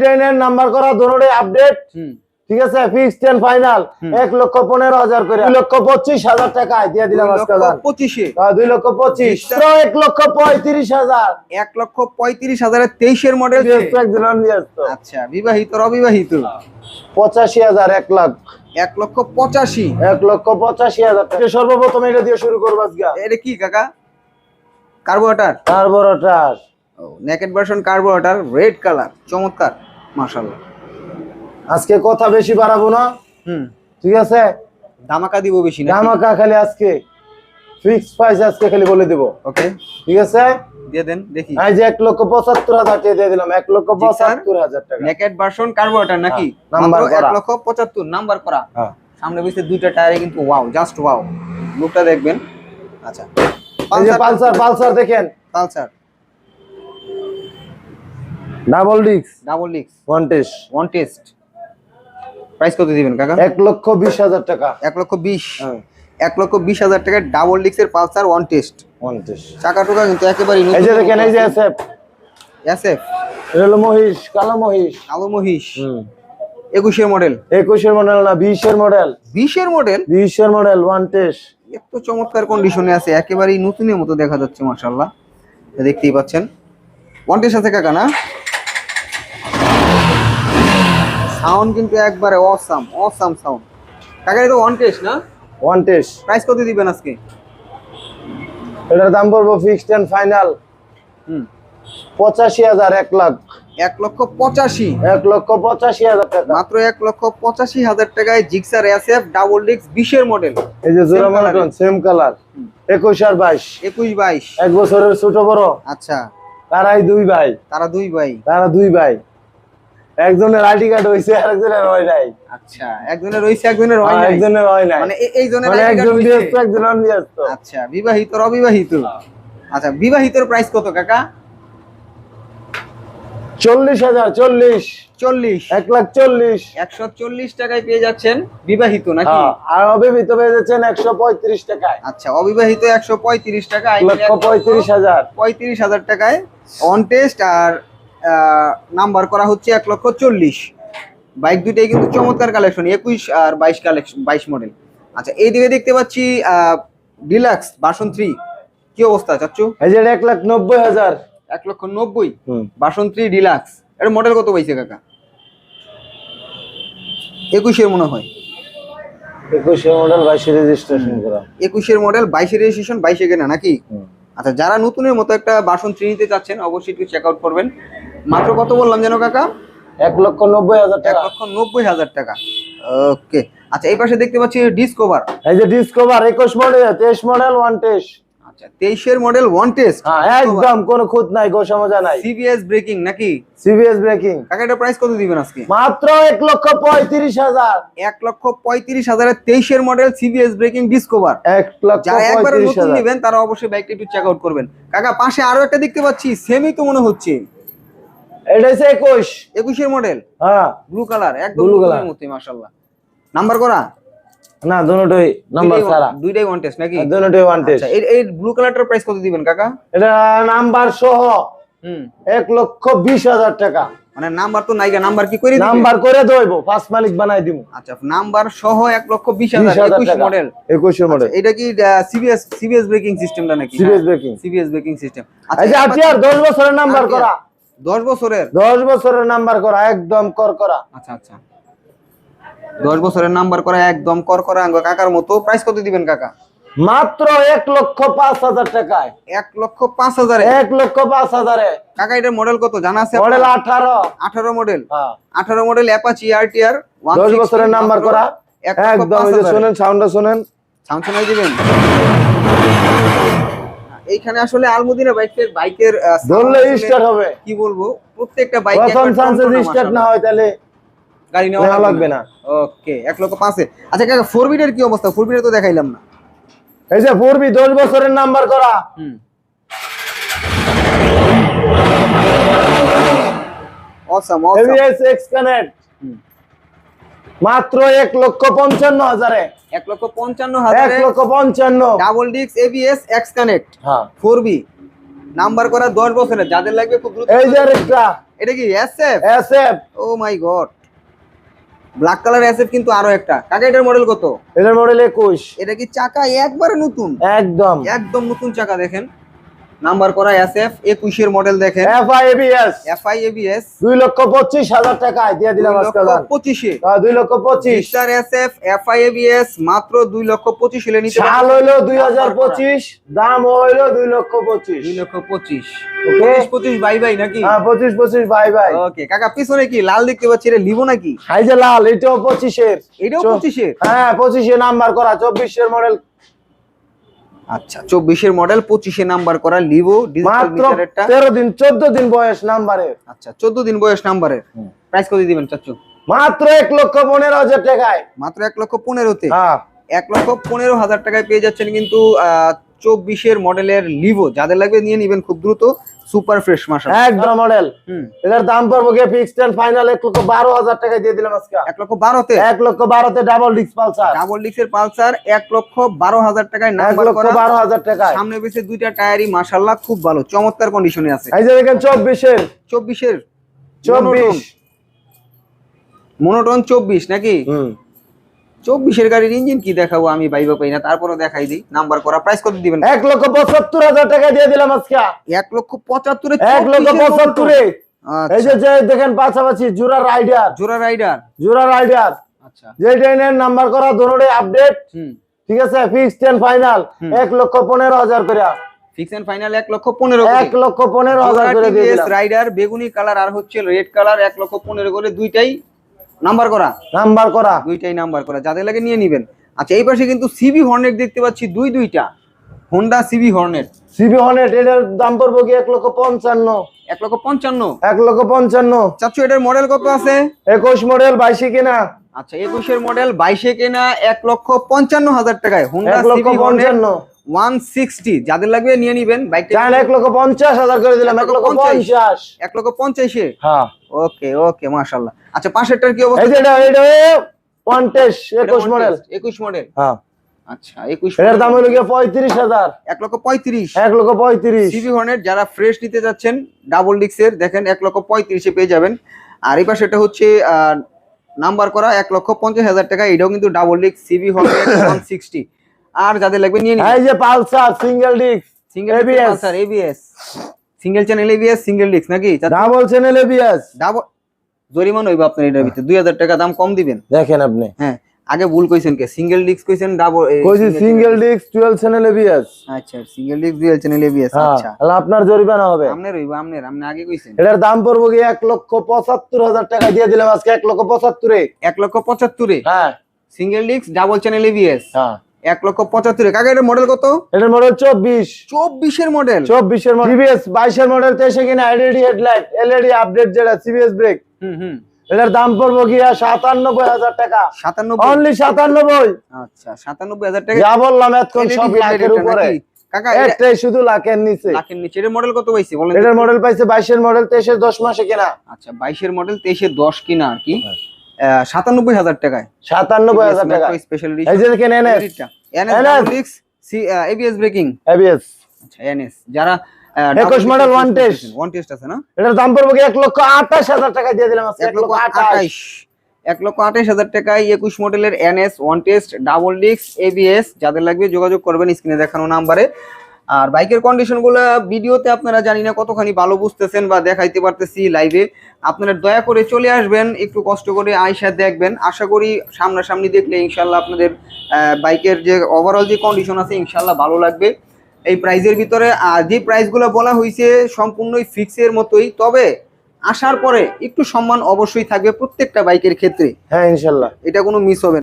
ট্রেনের নাম্বার করা ধরনের আপডেট ঠিক আছে? ফিক্সড এন্ড ফাইনাল এক লক্ষ পনেরো হাজার করে। দুই লক্ষ পঁচিশ হাজার টাকায় দিয়ে দিলাম দুই আজকে লক্ষ দান। পঁচিশে। হ্যাঁ, দুই লক্ষ পঁচিশ। এক লক্ষ পঁয়ত্রিশ হাজার। এক লক্ষ পঁয়ত্রিশ হাজারের তেইশের মডেল ব্যস্ত একজন ব্যস্ত। আচ্ছা বিবাহিত অবিবাহিত? পঁচাশি হাজার এক লাখ। এক লক্ষ পঁচাশি। এক লক্ষ পঁচাশি হাজার টাকা। সর্বপ্রথম এটা দিয়ে শুরু করব আজকে। এটা কি কাকা? Carburettor carburettor naked version carburettor red colour চমৎকার মাশাআল্লাহ। আজকে কথা বেশি বাড়াবো না। হুম। ঠিক আছে? ধামাকা দিব বেশি না ধামাকা খালি আজকে ফিক্স প্রাইস আজকে খালি বলে দিব। ওকে ঠিক আছে? দিয়ে দেন দেখি। এই যে এক লক্ষ পঁচাত্তর হাজার টাকা দিয়ে দিলাম এক লক্ষ জি, স্যার। পঁচাত্তর হাজার টাকা। নেকেট ভার্সন কার্বোরেটার নাকি? হ্যাঁ, নাম্বার এক করা। লক্ষ পঁচাত্তর নাম্বার করা। হ্যাঁ। সামনে পিছনে দুইটা টায়ারে কিন্তু ওয়াও জাস্ট ওয়াও লুকটা দেখবেন। আচ্ছা। যে পালসার পালসার দেখেন। Pulsar double discs double discs one test one test price কত দিবেন কাকা? এক লক্ষ বিশ হাজার টাকা। এক লক্ষ বিশ। হ্যাঁ। এক লক্ষ বিশ হাজার টাকায় double ডিক্সের Pulsar one test one test চাকা টুকা কিন্তু একেবারে এই যে দেখেন এই যে এসএফ এসএফ এটা হলো মহিষ কালো মহিষ। কালো মহিষ। হুম। একুশের মডেল একুশের মডেল না বিশের মডেল বিশের মডেল বিশের মডেল ওয়ান টেস্ট এত চমৎকার কন্ডিশনে আছে একেবারেই নতুনের মতো দেখা যাচ্ছে মাশাল্লাহ দেখতেই পাচ্ছেন। ওয়ান টেস্ট আছে কাকা না? সাউন্ড কিন্তু একবারে অসাম অসাম সাউন্ড কাকা এটা ওয়ান টেস্ট না? ওয়ান টেস্ট প্রাইস কত দিবেন আজকে? এটার দাম পড়ব ফিক্সড এন্ড ফাইনাল হুম। পঁচাশি হাজার এক লাখ। এক লক্ষ পঁচাশি। এক লক্ষ পঁচাশি হাজার টাকা। মাত্র এক লক্ষ পঁচাশি হাজার টাকায় জিক্সার এসএফ ডাবল ডিক্স বিশের মডেল এই যে জোড়া মনোটন সেম কালার একুশ আর বাইশ। একুশ বাইশ। এক বছরের ছোট বড়। আচ্ছা। তারাই দুই ভাই। তারা দুই ভাই। তারা দুই ভাই। একজনের আইডি কার্ড হয়েছে আরেকজনের হয় নাই। আচ্ছা একজনের রয়েছে একজনের হয় নাই। একজনের হয় নাই। মানে এই জনের মানে একজন। ব্যস্ত একজন অনব্যস্ত আচ্ছা বিবাহিত আর অবিবাহিত? আচ্ছা বিবাহিতর প্রাইস কত কাকা? চল্লিশ হাজার চল্লিশ। চল্লিশ। এক লাখ চল্লিশ। একশো চল্লিশ টাকায় পেয়ে যাচ্ছেন বিবাহিত নাকি? হ্যাঁ, আর অবিবাহিত পেয়ে যাচ্ছেন একশো পঁয়ত্রিশ টাকায়। আচ্ছা অবিবাহিত একশো পঁয়ত্রিশ টাকা পঁয়ত্রিশ হাজার। পঁয়ত্রিশ হাজার টাকায় অন টেস্ট আর নাম্বার করা হচ্ছে এক লক্ষ চল্লিশ। বাইক দুইটাই কিন্তু চমৎকার কালেকশন একুশ আর বাইশ কালেকশন বাইশ মডেল আচ্ছা এই দিকে দেখতে পাচ্ছি ডিলাক্স বাসন থ্রি কি অবস্থা চাচ্ছু এক লাখ নব্বই হাজার। এক লক্ষ নব্বই। বাসন থ্রি ডিলাক্স এর মডেল কত পাইছে কাকা? একুশের মনে হয়। একুশে মডেল বাইশে রেজিস্ট্রেশন করা। একুশের মডেল বাইশে রেজিস্ট্রেশন বাইশে কেনা নাকি? আচ্ছা যারা নতুনের মতো একটা বাসন থ্রি নিতে চাচ্ছেন অবশ্যই একটু চেক আউট করবেন। মাত্র কত বললাম যেন কাকা? এক লক্ষ নব্বই হাজার এক টাকা লক্ষ নব্বই হাজার টাকা। ওকে। আচ্ছা এই পাশে দেখতে পাচ্ছি ডিসকভার এই যে ডিসকভার একুশ মডেল তেইশ মডেল ওয়ান টেস্ট আচ্ছা তেইশের মডেল ওয়ান টেস্ট হ্যাঁ একদম কোনো খুঁত নাই গো সমজা নাই। সিবিএস ব্রেকিং নাকি? সিবিএস ব্রেকিং কাকা এটা প্রাইস কত দিবেন আজকে? মাত্র এক লক্ষ পঁয়ত্রিশ হাজার। এক লক্ষ পঁয়ত্রিশ হাজারের তেইশের মডেল সিবিএস ব্রেকিং ডিসকভার এক লক্ষ যারা একবার পঁয়ত্রিশ নতুন নেবেন তারা অবশ্যই বাইকটা একটু চেক আউট করবেন। কাকা পাশে আরও একটা দেখতে পাচ্ছি সেমই তো মনে হচ্ছে। এটা হচ্ছে একুশ। একুশের মডেল হ্যাঁ। ব্লু কালার একদম Blue নতুনের colour। মাশাআল্লাহ। নাম্বার করা? না দুটোই নাম্বার সারা দুইটাই ওয়ান টেস্ট নাকি? দুটোই ওয়ান টেস্ট আচ্ছা এই এই ব্লু কালারটার প্রাইস কত দিবেন কাকা? এটা নাম্বার সহ হুম। এক লক্ষ বিশ হাজার টাকা। মানে নাম্বার তো নাইগা নাম্বার কি করে নাম্বার করে দইব ফার্স্ট মালিক বানাই দিব আচ্ছা নাম্বার সহ এক লক্ষ বিশ বিশ হাজার হাজার একুশ টাকা। মডেল একুশের মডেল এটা কি সিবিএস সিবিএস ব্রেকিং সিস্টেমটা নাকি? Serious braking CBS braking system যে আটিয়ার দশ বছরের নাম্বার করা। দশ বছরের? দশ বছরের নাম্বার করা একদম কর করা আচ্ছা আচ্ছা। দশ বছরের নাম্বার করা একদম কর করা আঙ্গ কাকার মতো প্রাইস কত দিবেন কাকা? মাত্র এক লক্ষ পাঁচ হাজার টাকায়। এক লক্ষ পাঁচ হাজারে? এক লক্ষ পাঁচ হাজারে। কাকা এটার মডেল কত? জানা আছে মডেল আঠারো। আঠারো মডেল হ্যাঁ। আঠারো মডেল অ্যাপাচি আরটিআর দশ বছরের নাম্বার করা। একদম শোনেন সাউন্ডটা শোনেন। সাউন্ড শোনাই দিবেন? এইখানে আসলে আলমুদিনা বাইকের বাইকের ধরলে স্টার্ট হবে। কি বলব? প্রত্যেকটা বাইক প্রথম চান্সে স্টার্ট না হয় তাহলে গাড়ি নেওয়া লাগবে না। ওকে এক লক্ষ পাঁচে আচ্ছা কাকা ফোর বিটের কি অবস্থা? ফোর বিটের তো দেখাইলাম না। এই যে পূর্বী দশ বছরের নাম্বার করা। হুম। Awesome awesome ABS X connect মাত্র এক লক্ষ পঞ্চান্ন হাজারে। এক লক্ষ পঞ্চান্ন হাজার এক লক্ষ পঞ্চান্ন। ডাবল ডিক্স এবিএস এক্স কানেক্ট হ্যাঁ। ফোর বি নাম্বার করা দশ বছরের যাদের লাগবে খুব দ্রুত। এই যে আরেকটা। এটা কি SF SF oh my god. Black colour SF কিন্তু আরও একটা। কাকা এটার মডেল কত? এটার মডেল একুশ। এটা কি চাকা? একবারে নতুন? একদম। একদম নতুন চাকা দেখেন। নাম্বার করা এসএফ একুশের মডেল দেখেন। এফআই এবিএস এফআই এবিএস দুই লক্ষ পঁচিশ হাজার টাকায় দিয়ে দিলাম আজকে দাম। পঁচিশে। হ্যাঁ, দুই লক্ষ পঁচিশ। স্টার এসএফ এফআই এবিএস মাত্র দুই লক্ষ পঁচিশ হলে নিতে সাল দুই হাজার পঁচিশ দাম হইল দুই লক্ষ পঁচিশ। দুই লক্ষ পঁচিশ। ওকে পঁচিশ পঁচিশ বাই বাই নাকি? হ্যাঁ পঁচিশ পঁচিশ বাই ভাই ওকে কাকা পিছনে কি লাল দেখতে পাচ্ছি এটা লিবো নাকি? হাই যে লাল এটাও পঁচিশের। এটাও চো- পঁচিশে হ্যাঁ পঁচিশে নাম্বার করা চব্বিশের মডেল আচ্ছা চব্বিশের মডেল পঁচিশে নাম্বার করা লিভো তেরো দিন চোদ্দ দিন বয়স নাম্বারের আচ্ছা চোদ্দ দিন বয়স নাম্বারের প্রাইস কত দিবেন চাচু মাত্র এক লক্ষ পনেরো হাজার টাকায়। মাত্র এক লক্ষ পনেরোতে? হ্যাঁ। এক লক্ষ পনেরো হাজার টাকায় পেয়ে যাচ্ছেন কিন্তু চব্বিশের মডেলের লিভো যাদের লাগবে নিয়ে নিবেন খুব দ্রুত। সুপার ফ্রেশ মাসা একদম মডেল এটার দাম পড়ব গিয়ে ফিক্সড এন্ড ফাইনাল এক লক্ষ বারো হাজার টাকায় দিয়ে দিলাম আজকে। এক লক্ষ বারোতে? এক লক্ষ বারোতে ডাবল ডিস্ক পালসার ডাবল ডিক্সের পালসার এক লক্ষ বারো হাজার টাকায় এক নাম্বার লক্ষ করা। বারো হাজার টাকায়। সামনে পেছে দুইটা টায়ারই মাশাল্লাহ খুব ভালো চমৎকার কন্ডিশনে আছে। এই যে দেখেন চব্বিশের। চব্বিশের। চব্বিশ। মনোটন চব্বিশ নাকি? হুম। চব্বিশের গাড়ির ইঞ্জিন কি দেখাবো আমি বাইবা পাই না তারপরে দেখাই দিই। নাম্বার করা প্রাইস কত দিবেন? এক লক্ষ পঁচাত্তর হাজার টাকা দিয়ে দিলাম আজকে। এক লক্ষ পঁচাত্তরে এক লক্ষ পঁচাত্তরে। আচ্ছা, এই যে দেখেন পাশাপাশি জুরা রাইডার জোড়া রাইডার জুরা রাইডার আচ্ছা। যে ট্রেনের নাম্বার করা ধরনের আপডেট হুম। ঠিক আছে? ফিক্সড এন্ড ফাইনাল এক লক্ষ পনেরো হাজার করে। ফিক্স এন্ড ফাইনাল এক লক্ষ পনেরো এক লক্ষ পনেরো হাজার করে দিয়ে রাইডার বেগুনি কালার আর হচ্ছে রেড কালার এক লক্ষ পনেরো করে। দুইটাই নাম্বার করা? নাম্বার করা। দুইটাই নাম্বার করা যাদের লাগে নিয়ে নিবেন। আচ্ছা এই পাশে কিন্তু সিবি হর্নেট দেখতে পাচ্ছি দুই দুইটা। Honda CB Hornet CB Hornet এটার দাম পড়ব কি এক লক্ষ পঞ্চান্ন? এক লক্ষ পঞ্চান্ন? এক লক্ষ পঞ্চান্ন। চাচ্ছু এটার মডেল কত আছে? একুশ মডেল বাইশে কিনা। আচ্ছা একুশের মডেল বাইশে কেনা এক লক্ষ পঞ্চান্ন হাজার টাকায়। হোন্ডা লক্ষ পঞ্চান্ন। ওয়ান সিক্সটি যাদের লাগবে নিয়ে নিবেন বাইকটা এক লক্ষ পঞ্চাশ হাজার করে দিলাম এক লক্ষ পঞ্চাশ। এক লক্ষ পঞ্চাশে? হ্যাঁ। ওকে ওকে মাশাল্লাহ আচ্ছা পাশেরটার কি অবস্থা? এটা এটা পঞ্চাশ একুশ মডেল একুশ মডেল হ্যাঁ। আচ্ছা দাম হলো গিয়ে লক্ষ পঁয়ত্রিশ। এক লক্ষ পঁয়ত্রিশ। সিবি হর্নেট যারা ফ্রেশ নিতে যাচ্ছেন ডাবল ডিক্সের দেখেন লক্ষ পেয়ে যাবেন। আর এই পাশে এটা হচ্ছে নাম্বার করা লক্ষ পঞ্চাশ হাজার টাকা। এটাও কিন্তু ডাবল ডিক্স হর্নেট আর যাদের লাগবে নিয়ে নিন। এই যে Pulsar single disc single ABS single channel ABS single ডিক্স নাকি? ডাবল চ্যানেল এবিএস ডাবল জরিমানা হইব আপনার এটার ভিতরে। দুই হাজার টাকা দাম কম দিবেন? দেখেন আপনি। হ্যাঁ আগে ভুল কইছেন কে? সিঙ্গেল ডিস্ক কইছেন ডাবল কইছি single disc twelve channel ABS আচ্ছা সিঙ্গেল ডিক্স ডুয়াল চ্যানেল এবিএস হ্যাঁ আচ্ছা। তাহলে আপনার জরিমানা হবে। আমনের হইব আমনের আপনি আগে কইছেন। এটার দাম পড়ব কি এক লক্ষ পঁচাত্তর হাজার টাকা? দিয়ে দিলাম আজকে এক লক্ষ পঁচাত্তরে। এক লক্ষ পঁচাত্তরে? হ্যাঁ। Single disc double channel ABS হ্যাঁ। এক লক্ষ পঁচাত্তরে। কাকা এটার মডেল কত? এটার মডেল চব্বিশ। চব্বিশের মডেল চব্বিশের মডেল সিবিএস বাইশের মডেল তেইশে কিনা এলইডি হেডলাইট এলইডি আপডেট যেটা সিবিএস ব্রেক হুম হুম। এটার দাম পড়ব গিয়া সাতান্নব্বই হাজার টাকা। সাতানব্বই? অনলি সাতান্নব্বই আচ্ছা সাতানব্বই হাজার টাকা। যা বললাম এতক্ষণ সব লাখের উপরে। কাকা এটা- একটাই শুধু লাখের নিচে। লাখের নিচে। এটার মডেল কত পাইছি বলেন? এটার মডেল পাইছে বাইশের মডেল তেইশের দশ মাসে কিনা। আচ্ছা বাইশের মডেল তেইশে দশ কিনা আর কি। হ্যাঁ। সাতানব্বই হাজার টাকায়। সাতান্নব্বই হাজার টাকা। স্পেশাল এই যে দেখেন এনএস এবিএস ব্রেকিং এবিএস আচ্ছা এনএস যারা 21 model one test। One test আছে না? এটার দাম পড়ব এক লক্ষ আঠাশ হাজার টাকা দিয়ে দিলাম এক লক্ষ আঠাইশ এক লক্ষ আঠাইশ হাজার টাকায় একুশ মডেলের NS one test double disc ABS যাদের লাগবে যোগাযোগ করবেন স্ক্রিনে দেখানো নাম্বারে। আর বাইকের কন্ডিশনগুলো ভিডিওতে আপনারা জানি না কতখানি ভালো বুঝতেছেন বা দেখাইতে পারতেছি লাইভে আপনারা দয়া করে চলে আসবেন একটু কষ্ট করে আয়সা দেখবেন। আশা করি সামনাসামনি দেখলে ইনশাল্লাহ আপনাদের বাইকের যে ওভারঅল যে কন্ডিশন আছে ইনশাল্লাহ ভালো লাগবে। এই প্রাইজের ভিতরে আর যে প্রাইসগুলো বলা হয়েছে সম্পূর্ণই ফিক্সের মতোই। তবে আসার পরে একটু সম্মান অবশ্যই থাকবে প্রত্যেকটা বাইকের ক্ষেত্রে। হ্যাঁ ইনশাল্লাহ এটা কোনো মিস হবে না।